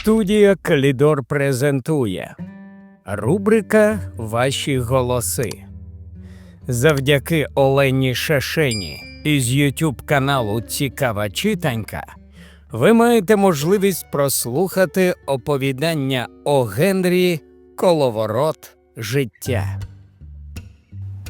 Студія Калідор презентує рубрика Ваші голоси. Завдяки Олені Шашені із YouTube каналу Цікава читанька ви маєте можливість прослухати оповідання о Генрі Коловорот життя.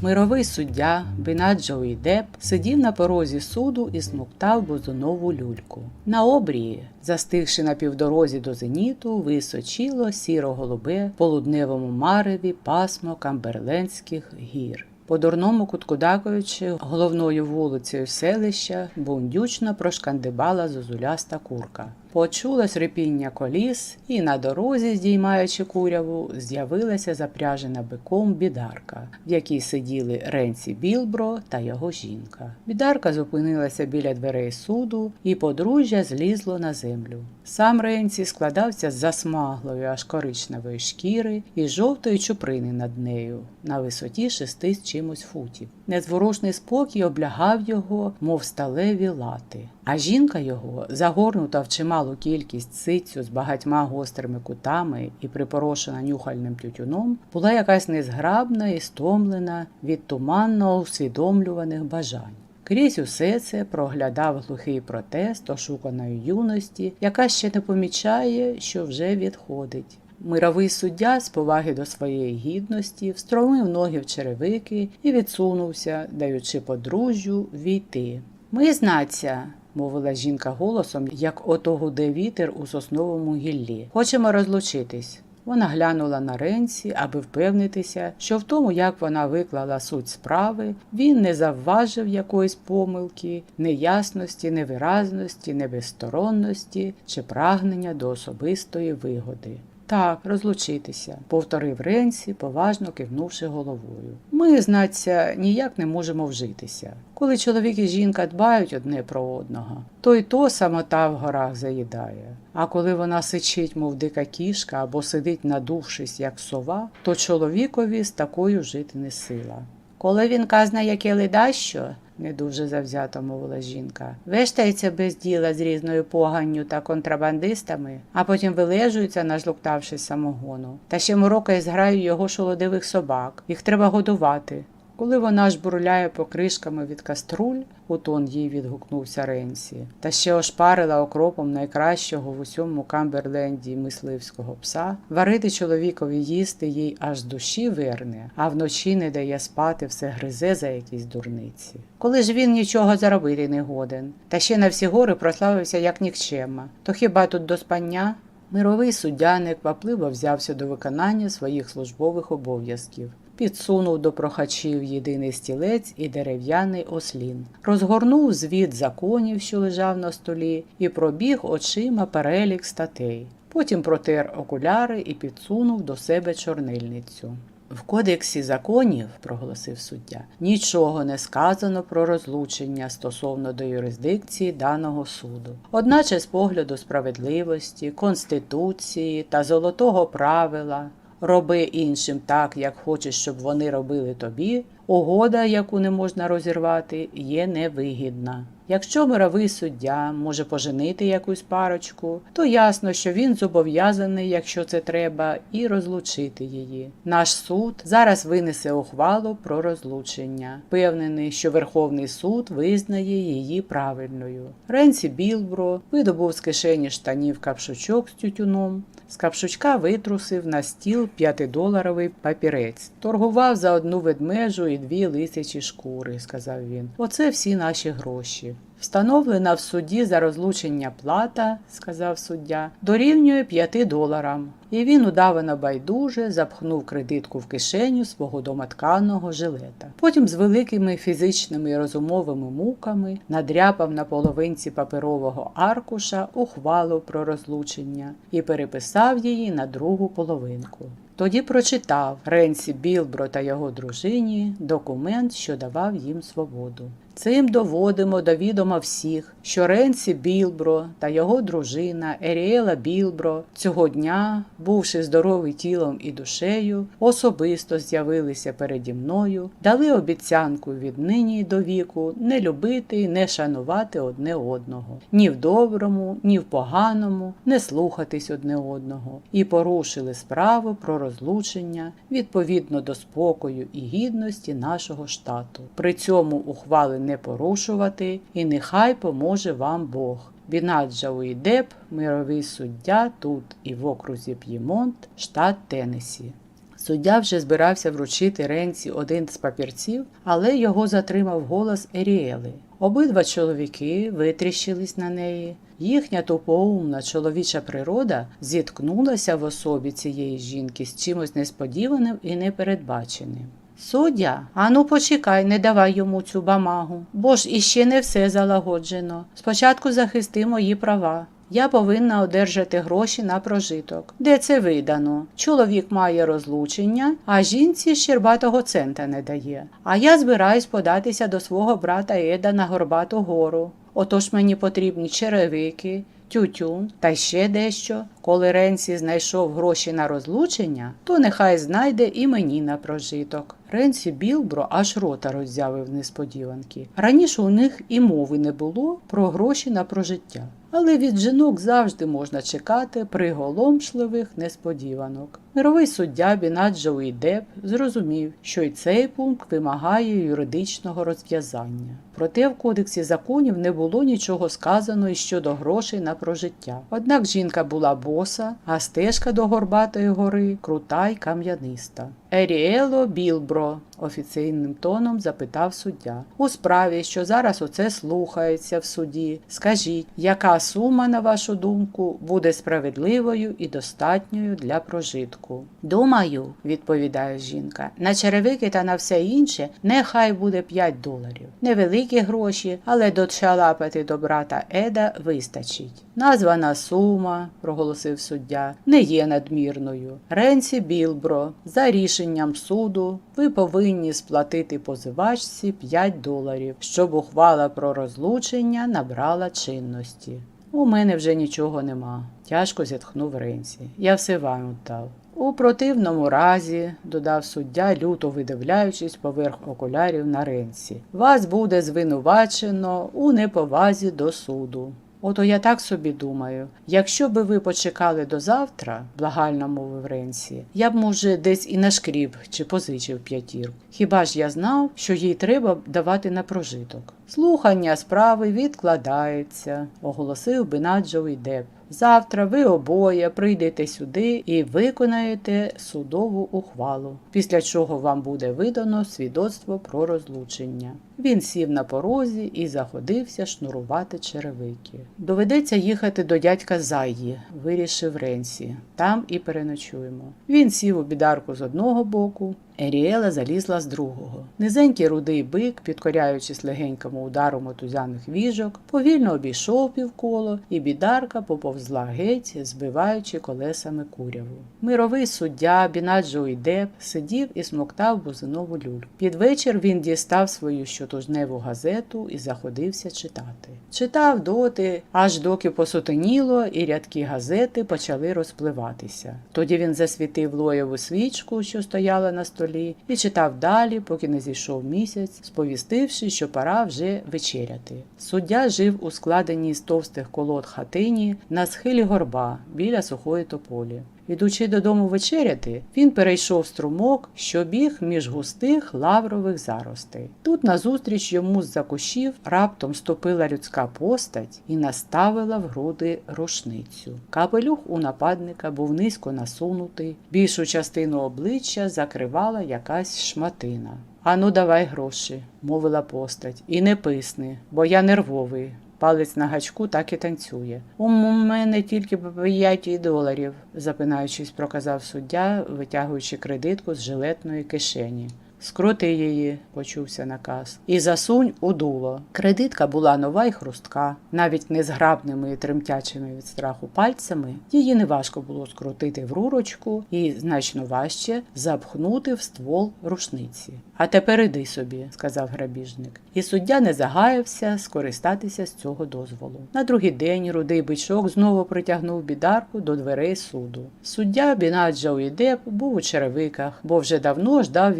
Мировий суддя Бінаджо Деп сидів на порозі суду і смоктав бузунову люльку. На обрії, застигши на півдорозі до зеніту, височило сіро-голубе в полудневому мареві пасмо Камберлендських гір. По дурному куткудаковичі головною вулицею селища бундючно прошкандибала зозуляста курка. Почулось рипіння коліс, і на дорозі, здіймаючи куряву, з'явилася запряжена биком бідарка, в якій сиділи Ренці Білбро та його жінка. Бідарка зупинилася біля дверей суду, і подружжя злізло на землю. Сам Ренці складався з засмаглої аж коричневої шкіри і жовтої чуприни над нею на висоті шести з чимось футів. Незворушний спокій облягав його, мов сталеві лати. А жінка його, загорнута в чималу кількість ситцю з багатьма гострими кутами і припорошена нюхальним тютюном, була якась незграбна і стомлена від туманно усвідомлюваних бажань. Крізь усе це проглядав глухий протест ошуканої юності, яка ще не помічає, що вже відходить. Мировий суддя з поваги до своєї гідності встромив ноги в черевики і відсунувся, даючи подружжю війти. Ми знаться, мовила жінка голосом, як ото гуде вітер у сосновому гіллі. Хочемо розлучитись. Вона глянула на Ренці, аби впевнитися, що в тому, як вона виклала суть справи, він не завважив якоїсь помилки, неясності, невиразності, небезсторонності чи прагнення до особистої вигоди. Так, розлучитися, повторив Ренсі, поважно кивнувши головою. Ми, знаться, ніяк не можемо вжитися. Коли чоловік і жінка дбають одне про одного, то й то самота в горах заїдає. А коли вона сичить, мов дика кішка, або сидить надувшись, як сова, то чоловікові з такою жити не сила. Коли він казна, яке ледащо, не дуже завзято мовила жінка. Вештається без діла з різною поганню та контрабандистами, а потім вилежується, нажлуктавшись самогону. Та ще морока і зграю його шолодивих собак. Їх треба годувати. Коли вона ж бурляє покришками від каструль, у тон їй відгукнувся Ренсі, та ще ошпарила окропом найкращого в усьому Камберленді мисливського пса, варити чоловікові їсти їй аж душі верне, а вночі не дає спати, все гризе за якісь дурниці. Коли ж він нічого заробити не годен, та ще на всі гори прославився як нікчема, то хіба тут до спання? Мировий суддя неквапливо взявся до виконання своїх службових обов'язків. Підсунув до прохачів єдиний стілець і дерев'яний ослін, розгорнув звіт законів, що лежав на столі, і пробіг очима перелік статей. Потім протер окуляри і підсунув до себе чорнильницю. В кодексі законів, проголосив суддя, нічого не сказано про розлучення стосовно до юрисдикції даного суду. Одначе з погляду справедливості, конституції та золотого правила роби іншим так, як хочеш, щоб вони робили тобі, угода, яку не можна розірвати, є невигідна. Якщо мировий суддя може поженити якусь парочку, то ясно, що він зобов'язаний, якщо це треба, і розлучити її. Наш суд зараз винесе ухвалу про розлучення, впевнений, що Верховний суд визнає її правильною. Ренсі Білбро видобув з кишені штанів капшучок з тютюном. З капшучка витрусив на стіл п'ятидоларовий папірець. Торгував за одну ведмежу і дві лисячі шкури, сказав він. Оце всі наші гроші. Встановлена в суді за розлучення плата, сказав суддя, дорівнює 5 доларам. І він удавано байдуже запхнув кредитку в кишеню свого домотканого жилета. Потім з великими фізичними і розумовими муками надряпав на половинці паперового аркуша ухвалу про розлучення і переписав її на другу половинку. Тоді прочитав Ренсі Білбро та його дружині документ, що давав їм свободу. Цим доводимо до відома всіх, що Ренсі Білбро та його дружина Еріела Білбро цього дня, бувши здорові тілом і душею, особисто з'явилися переді мною, дали обіцянку віднині до віку не любити не шанувати одне одного, ні в доброму, ні в поганому, не слухатись одне одного, і порушили справу про розлучення відповідно до спокою і гідності нашого штату. При цьому ухвали не порушувати, і нехай поможе вам Бог. Бінаджа Уідеп, мировий суддя тут і в окрузі П'ємонт, штат Теннессі. Суддя вже збирався вручити Ренці один з папірців, але його затримав голос Еріели. Обидва чоловіки витріщились на неї. Їхня тупоумна чоловіча природа зіткнулася в особі цієї жінки з чимось несподіваним і непередбаченим. Суддя, ану почекай, не давай йому цю бамагу, бо ж іще не все залагоджено. Спочатку захисти мої права. Я повинна одержати гроші на прожиток. Де це видано? Чоловік має розлучення, а жінці щербатого цента не дає. А я збираюсь податися до свого брата Еда на Горбату гору. Отож мені потрібні черевики, тютюн та ще дещо. Коли Ренсі знайшов гроші на розлучення, то нехай знайде і мені на прожиток. Ренсі Білбро аж рота роззявив несподіванки. Раніше у них і мови не було про гроші на прожиття. Але від жінок завжди можна чекати приголомшливих несподіванок. Мировий суддя Бінаджа Уідеп зрозумів, що й цей пункт вимагає юридичного розв'язання. Проте в кодексі законів не було нічого сказано і щодо грошей на прожиття. Однак жінка була боса, а стежка до Горбатої гори крута й кам'яниста. Еріело Білбро, офіційним тоном запитав суддя. У справі, що зараз оце слухається в суді, скажіть, яка сума, на вашу думку, буде справедливою і достатньою для прожитку? Думаю, відповідає жінка, на черевики та на все інше нехай буде 5 доларів. Невеликі гроші, але дочалапати до брата Еда вистачить. Названа сума, проголосив суддя, не є надмірною. Ренсі Білбро, за рішенням суду, ви повинні сплатити позивачці 5 доларів, щоб ухвала про розлучення набрала чинності. У мене вже нічого нема, тяжко зітхнув Ренсі. Я все вам віддав. У противному разі, додав суддя, люто видивляючись поверх окулярів на Ренсі, вас буде звинувачено у неповазі до суду. Ото я так собі думаю, якщо би ви почекали до завтра, благально мовив Ренсі, я б, може, десь і нашкріб чи позичив п'ятірку. Хіба ж я знав, що їй треба давати на прожиток? Слухання справи відкладається, оголосив Бенаджо Деп. Завтра ви обоє прийдете сюди і виконаєте судову ухвалу, після чого вам буде видано свідоцтво про розлучення. Він сів на порозі і заходився шнурувати черевики. Доведеться їхати до дядька Зайї, вирішив Ренсі. Там і переночуємо. Він сів у бідарку з одного боку, Еріела залізла з другого. Низенький рудий бик, підкоряючись легенькому удару мотузяних віжок, повільно обійшов півколо, і бідарка поповзла геть, збиваючи колесами куряву. Мировий суддя Бінаджо Ідеп сидів і смоктав бузинову люльку. Під вечір він дістав свою щотижневу газету і заходився читати. Читав доти, аж доки посутеніло, і рядки газети почали розпливатися. Тоді він засвітив лоєву свічку, що стояла на столі і читав далі, поки не зійшов місяць, сповістивши, що пора вже вечеряти. Суддя жив у складеній з товстих колод хатині на схилі горба біля сухої тополі. Ідучи додому вечеряти, він перейшов струмок, що біг між густих лаврових заростей. Тут назустріч йому з-за кущів раптом ступила людська постать і наставила в груди рушницю. Капелюх у нападника був низько насунутий, більшу частину обличчя закривала якась шматина. Ану, давай гроші, мовила постать, і не писни, бо я нервовий. Палець на гачку так і танцює. У мене тільки п'ять 5 доларів, запинаючись, проказав суддя, витягуючи кредитку з жилетної кишені. Скрути її, почувся наказ, і засунь у дуло. Кредитка була нова й хрустка, навіть незграбними і тремтячими від страху пальцями. Її неважко було скрутити в рурочку і значно важче запхнути в ствол рушниці. А тепер іди собі, сказав грабіжник. І суддя не загаявся скористатися з цього дозволу. На другий день рудий бичок знову притягнув бідарку до дверей суду. Суддя Бінаджа Уідеп був у черевиках, бо вже давно ждав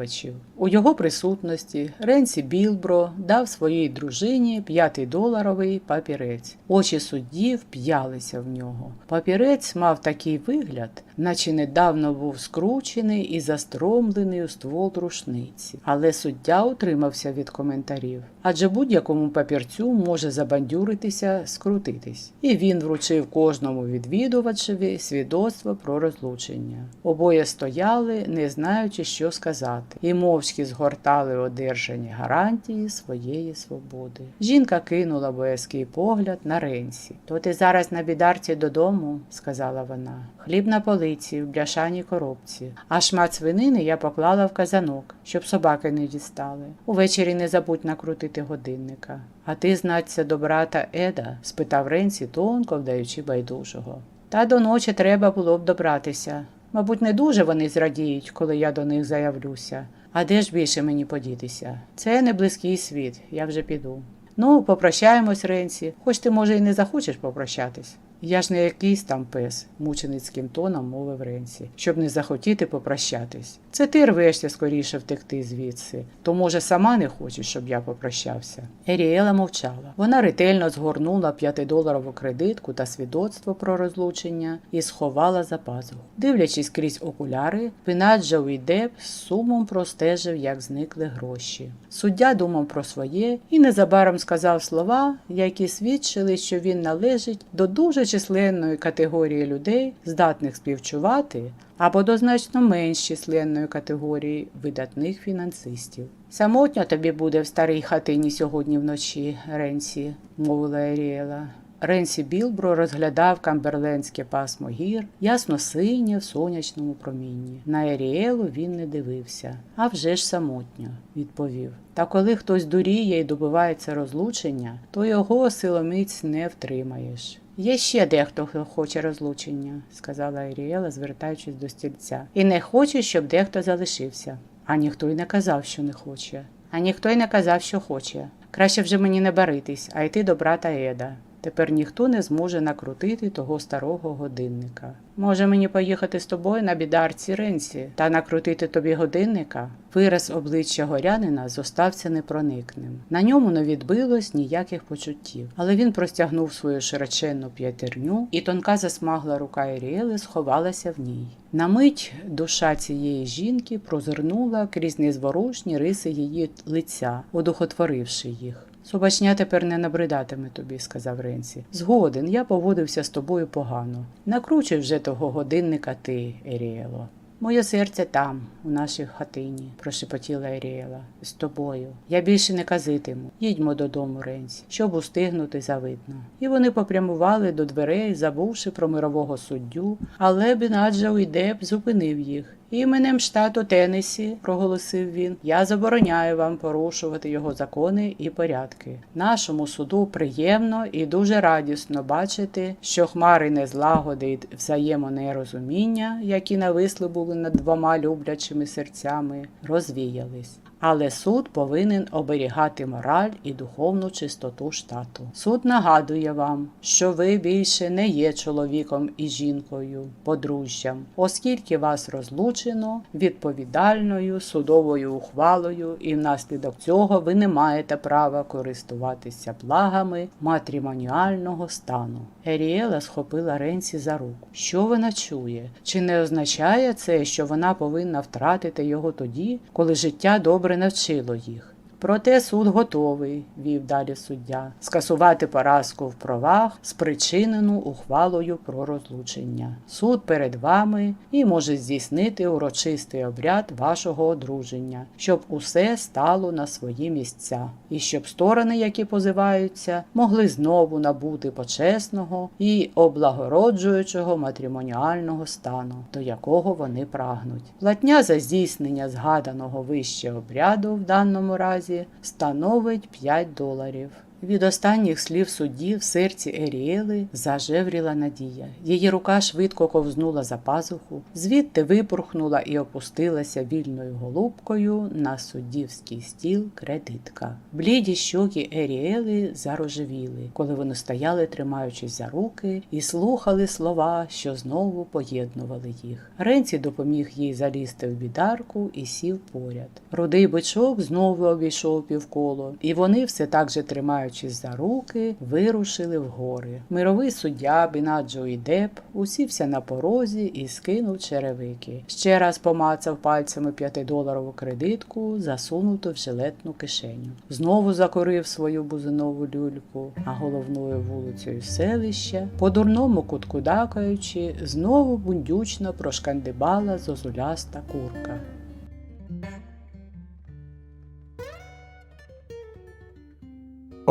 відвідувачів. У його присутності Ренсі Білбро дав своїй дружині п'ятидоларовий папірець. Очі судді вп'ялися в нього. Папірець мав такий вигляд, наче недавно був скручений і застромлений у ствол рушниці. Але суддя утримався від коментарів. Адже будь-якому папірцю може забандюритися, скрутитись. І він вручив кожному відвідувачеві свідоцтво про розлучення. Обоє стояли, не знаючи, що сказати, і мовчки згортали одержані гарантії своєї свободи. Жінка кинула боязкий погляд на Ренсі. То ти зараз на бідарці додому, сказала вона. Хліб на полиці, в бляшаній коробці, а шмат свинини я поклала в казанок, щоб собаки не дістали. Увечері не забудь накрутити годинника. А ти знаться до брата Еда? спитав Ренсі, тонко вдаючи байдужого. Та до ночі треба було б добратися. Мабуть, не дуже вони зрадіють, коли я до них заявлюся. А де ж більше мені подітися? Це не близький світ, я вже піду. Ну, попрощаємось, Ренсі, хоч ти, може, і не захочеш попрощатись. Я ж не якийсь там пес, мученицьким тоном мовив Ренсі, щоб не захотіти попрощатись. Це ти рвешся скоріше втекти звідси, то, може, сама не хочеш, щоб я попрощався. Еріела мовчала. Вона ретельно згорнула п'ятидоларову кредитку та свідоцтво про розлучення і сховала за пазуху. Дивлячись крізь окуляри, Пінаджа Уідеп з сумом простежив, як зникли гроші. Суддя думав про своє і незабаром сказав слова, які свідчили, що він належить до дуже численної категорії людей, здатних співчувати, або до значно менш численної категорії видатних фінансистів. Самотньо тобі буде в старій хатині сьогодні вночі, Ренсі, мовила Еріела. Ренсі Білбро розглядав камберлендське пасмо гір, ясно синє в сонячному промінні. На Еріелу він не дивився. А вже ж самотньо, відповів. Та коли хтось дуріє і добивається розлучення, то його силоміць не втримаєш. Є ще дехто, хто хоче розлучення, сказала Еріела, звертаючись до стільця. І не хоче, щоб дехто залишився. А ніхто й не казав, що не хоче. А ніхто й не казав, що хоче. Краще вже мені не баритись, а йти до брата Еда. Тепер ніхто не зможе накрутити того старого годинника. Може мені поїхати з тобою на бідарці Ренсі та накрутити тобі годинника? Вираз обличчя горянина зостався непроникним. На ньому не відбилось ніяких почуттів, але він простягнув свою широченну п'ятерню, і тонка засмагла рука Еріели сховалася в ній. На мить душа цієї жінки прозирнула крізь незворушні риси її лиця, одухотворивши їх. Собачня тепер не набридатиме тобі, сказав Ренсі. Згоден, я поводився з тобою погано. Накручуй вже того годинника ти, Еріело. Моє серце там, у нашій хатині, прошепотіла Еріела. З тобою. Я більше не казитиму. Їдьмо додому, Ренсі, щоб устигнути завидно. І вони попрямували до дверей, забувши про мирового суддю, але Бінаджа б, зупинив їх. Іменем штату Теннесі, проголосив він, я забороняю вам порушувати його закони і порядки. Нашому суду приємно і дуже радісно бачити, що хмари незлагоди й взаємонерозуміння, які нависли були над двома люблячими серцями, розвіялись. Але суд повинен оберігати мораль і духовну чистоту штату. Суд нагадує вам, що ви більше не є чоловіком і жінкою, подружжям, оскільки вас розлучено відповідальною судовою ухвалою, і внаслідок цього ви не маєте права користуватися благами матрімоніального стану. Еріела схопила Ренсі за руку. Що вона чує? Чи не означає це, що вона повинна втратити його тоді, коли життя добре навчило їх? Проте суд готовий, вів далі суддя, скасувати поразку в правах, спричинену ухвалою про розлучення. Суд перед вами і може здійснити урочистий обряд вашого одруження, щоб усе стало на свої місця, і щоб сторони, які позиваються, могли знову набути почесного і облагороджуючого матримоніального стану, до якого вони прагнуть. Платня за здійснення згаданого вище обряду в даному разі становить 5 доларів. Від останніх слів судді в серці Еріели зажевріла надія. Її рука швидко ковзнула за пазуху, звідти випорхнула і опустилася вільною голубкою на суддівський стіл кредитка. Бліді щоки Еріели зарожевіли, коли вони стояли, тримаючись за руки, і слухали слова, що знову поєднували їх. Ренці допоміг їй залізти в бідарку і сів поряд. Рудий бичок знову обійшов півколо, і вони все так же тримаючись за руки, вирушили в гори. Мировий суддя Бінаджо і Деп усівся на порозі і скинув черевики. Ще раз помацав пальцями п'ятидоларову кредитку, засунуту в жилетну кишеню. Знову закорив свою бузинову люльку, а головною вулицею селища, по дурному кутку дакаючи, знову бундючно прошкандибала зозуляста курка.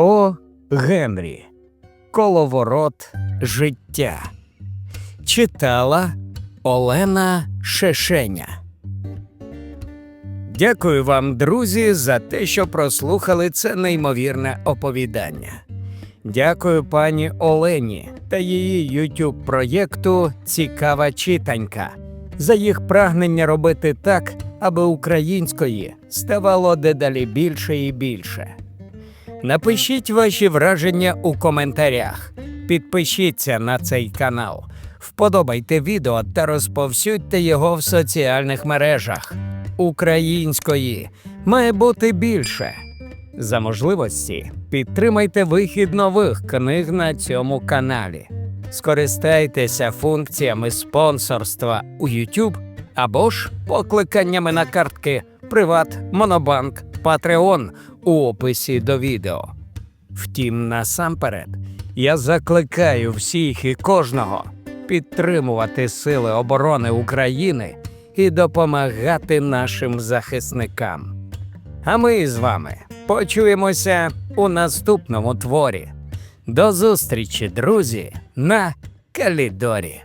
О. Генрі. Коловорот життя. Читала Олена Шешеня. Дякую вам, друзі, за те, що прослухали це неймовірне оповідання. Дякую пані Олені та її YouTube проєкту Цікава читанька за їх прагнення робити так, аби української ставало дедалі більше і більше. Напишіть ваші враження у коментарях. Підпишіться на цей канал, вподобайте відео та розповсюдьте його в соціальних мережах. Української має бути більше. За можливості підтримайте вихід нових книг на цьому каналі. Скористайтеся функціями спонсорства у YouTube або ж покликаннями на картки Приват, Монобанк, Patreon у описі до відео. Втім, насамперед, я закликаю всіх і кожного підтримувати Сили оборони України і допомагати нашим захисникам. А ми з вами почуємося у наступному творі. До зустрічі, друзі, на Калідорі.